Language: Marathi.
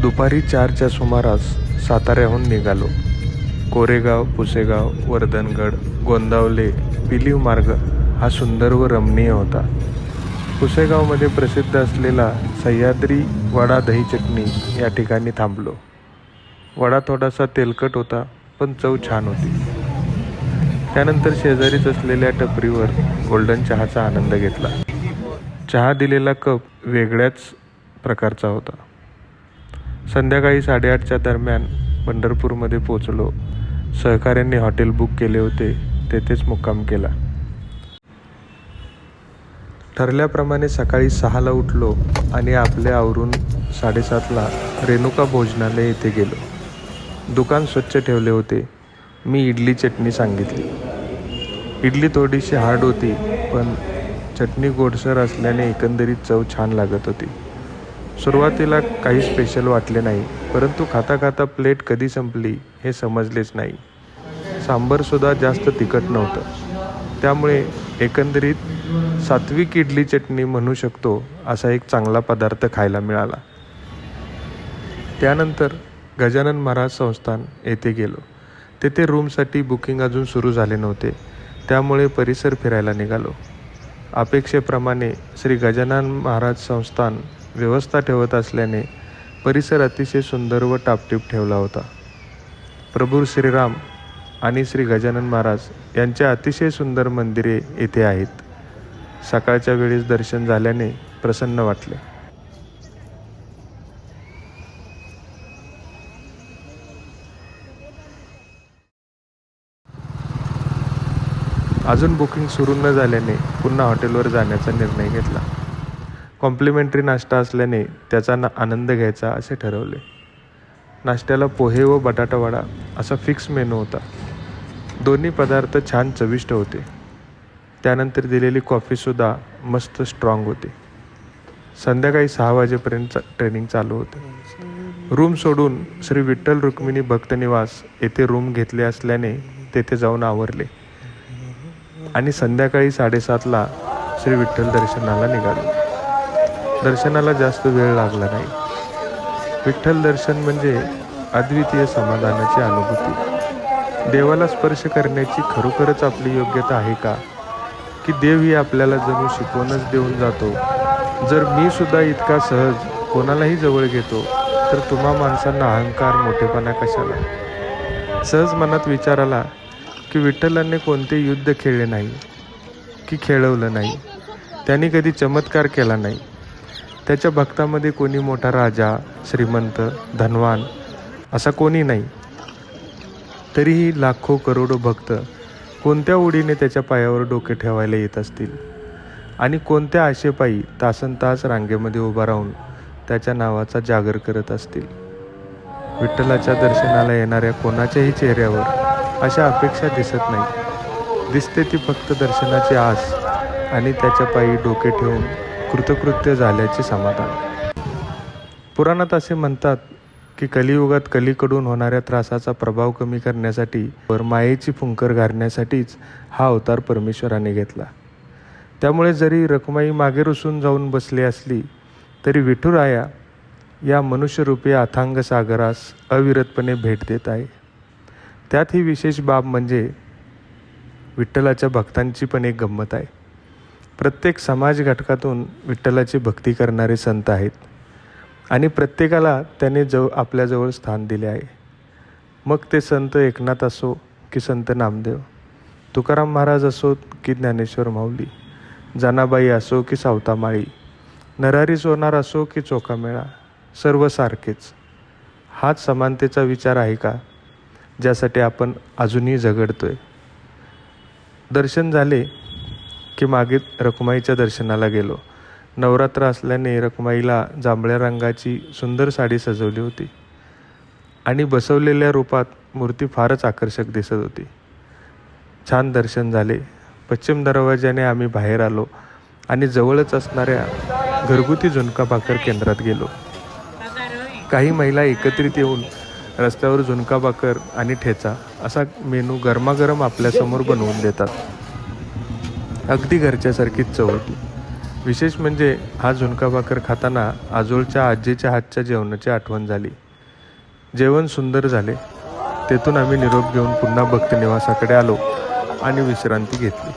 दुपारी चारच्या सुमारास साताऱ्याहून निघालो. कोरेगाव पुसेगाव वर्धनगड गोंदावले पिलीव मार्ग हा सुंदर व रमणीय होता. पुसेगावमध्ये प्रसिद्ध असलेला सह्याद्री वडा दही चटणी या ठिकाणी थांबलो. वडा थोडासा तेलकट होता पण चव छान होती. त्यानंतर शेजारीच असलेल्या टपरीवर गोल्डन चहाचा आनंद घेतला. चहा दिलेला कप वेगळ्याच प्रकारचा होता. संध्याकाळी साडेआठच्या दरम्यान पंढरपूरमध्ये पोचलो सहकाऱ्यांनी हॉटेल बुक केले होते. तेथेच मुक्काम केला. ठरल्याप्रमाणे सकाळी सहाला उठलो आणि आपले आवरून साडेसातला रेणुका भोजनालय येथे गेलो. दुकान स्वच्छ ठेवले होते. मी इडली चटणी सांगितली. इडली थोडीशी हार्ड होती पण चटणी गोडसर असल्याने एकंदरीत चव छान लागत होती. सुरुवातीला काही स्पेशल वाटले नाही परंतु खाता खाता प्लेट कधी संपली हे समजलेच नाही. सांबरसुद्धा जास्त तिखट नव्हतं. त्यामुळे एकंदरीत सात्विक इडली चटणी म्हणू शकतो असा एक चांगला पदार्थ खायला मिळाला. त्यानंतर गजानन महाराज संस्थान येथे गेलो. तेथे रूमसाठी बुकिंग अजून सुरू झाले नव्हते त्यामुळे परिसर फिरायला निघालो. अपेक्षेप्रमाणे श्री गजानन महाराज संस्थान व्यवस्था ठेवत असल्याने परिसर अतिशय सुंदर व टापटीप ठेवला होता. प्रभू श्रीराम आणि श्री गजानन महाराज यांचे अतिशय सुंदर मंदिरे येथे आहेत. सकाळच्या वेळेस दर्शन झाल्याने प्रसन्न वाटले. अजून बुकिंग सुरू न झाल्याने पुन्हा हॉटेलवर जाण्याचा निर्णय घेतला. कॉम्प्लिमेंटरी नाश्ता असल्याने त्याचा ना आनंद घ्यायचा असे ठरवले. नाश्त्याला पोहे व बटाटावडा असा फिक्स मेनू होता. दोन्ही पदार्थ छान चविष्ट होते. त्यानंतर दिलेली कॉफीसुद्धा मस्त स्ट्रॉंग होती. संध्याकाळी सहा वाजेपर्यंत ट्रेनिंग चालू होते. रूम सोडून श्री विठ्ठल रुक्मिणी भक्तनिवास येथे रूम घेतले असल्याने तेथे जाऊन आवरले. आणि संध्याकाळी साडेसातला श्री विठ्ठल दर्शनाला निघालो. दर्शनाला जास्त वेळ लागला नाही. विठ्ठल दर्शन म्हणजे अद्वितीय समाधानाची अनुभूती. देवाला स्पर्श करण्याची खरोखरच आपली योग्यता आहे का? की देव ही आपल्याला जणू शिकवूनच देऊन जातो? जर मी सुद्धा इतका सहज कोणालाही जवळ घेतो तर तुम्हा माणसांना अहंकार मोठेपणा कशाला? सहज मनात विचार आला की विठ्ठलांनी कोणते युद्ध खेळले नाही की खेळवलं नाही त्यांनी कधी चमत्कार केला नाही. त्याच्या भक्तामध्ये कोणी मोठा राजा श्रीमंत धनवान असा कोणी नाही. तरीही लाखो करोडो भक्त कोणत्या ओढीने त्याच्या पायावर डोके ठेवायला येत असतील? आणि कोणत्या आशेपायी तासन तास रांगेमध्ये उभा राहून त्याच्या नावाचा जागर करत असतील? विठ्ठलाच्या दर्शनाला येणाऱ्या कोणाच्याही चेहऱ्यावर अशा अपेक्षा दिसत नाही. दिसते ती फक्त दर्शनाची आस आणि त्याच्या पायी डोके ठेवून कृतकृत्य झाल्याचे समाधान पुराणात असे म्हणतात की कलियुगात कलीकडून होणाऱ्या त्रासाचा प्रभाव कमी करण्यासाठी वर मायेची फुंकर घालण्यासाठीच हा अवतार परमेश्वराने घेतला. त्यामुळे जरी रखुमाई मागे रुसून जाऊन बसली असली तरी विठुराया या मनुष्यरूपी अथांग सागरास अविरतपणे भेट देत आहे. त्यात ही विशेष बाब म्हणजे विठ्ठलाच्या भक्तांची पण एक गंमत आहे. प्रत्येक समाज घटकातून विठ्ठलाची भक्ती करणारे संत आहेत. आणि प्रत्येकाला त्याने जव आपल्याजवळ स्थान दिले आहे. मग ते संत एकनाथ असो की संत नामदेव तुकाराम महाराज असोत की ज्ञानेश्वर माऊली जानाबाई असो की सावतामाळी नरारी सोनार असो की चोकामेळा सर्व सारखेच. हाच समानतेचा विचार आहे का? ज्यासाठी आपण अजूनही झगडतोय. दर्शन झाले की मागे रखुमाईच्या दर्शनाला गेलो. नवरात्र असल्याने रखुमाईला जांभळ्या रंगाची सुंदर साडी सजवली होती. आणि बसवलेल्या रूपात मूर्ती फारच आकर्षक दिसत होती. छान दर्शन झाले. पश्चिम दरवाज्याने आम्ही बाहेर आलो आणि जवळच असणाऱ्या घरगुती झुणका भाकर केंद्रात गेलो. काही महिला एकत्रित येऊन रस्त्यावर झुणका भाकर आणि ठेचा असा मेनू गरमागरम आपल्यासमोर बनवून देतात. अगदी घरच्यासारखीच चव होती. विशेष म्हणजे हा झुणका भाकर खाताना आजोळच्या आजीच्या हातच्या जेवणाची आठवण झाली. जेवण सुंदर झाले. तेथून आम्ही निरोप घेऊन पुन्हा भक्तनिवासाकडे आलो आणि विश्रांती घेतली.